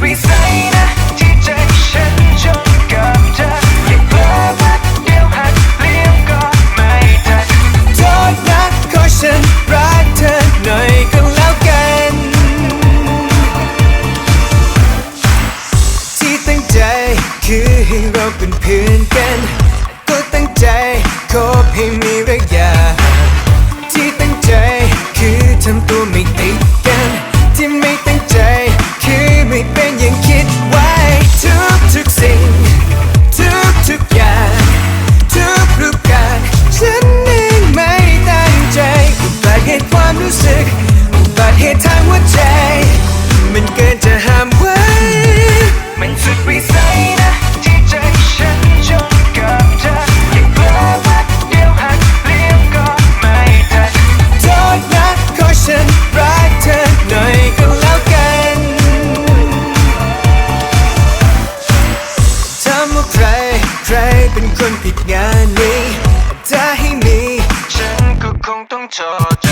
มันสุดวิสัยนะที่ใจฉันจมกับเธอแค่เพ้อแป๊บเดียวหักเลี้ยวก็ไม่ทันโทษนะขอฉันรักเธอหน่อยก็แล้วกัน ที่ตั้งใจคือให้เราเป็นเพื่อนกัน ก็ตั้งใจคบให้มี ติเหตุความรู้สึกอุบัติเหตุทางหัวใจ มันเกินจะห้ามไว้ มันสุดวิสัยนะ ที่ใจฉันจมกับเธอแค่เพ้อแป๊บเดียวหักเลี้ยวก็ไม่ทันโทษนะขอฉันรักเธอหน่อยก็แล้วกันถามว่าใครใครเป็นคนผิดงานนี้ ถ้าให้มี ฉันก็คงต้องโทษ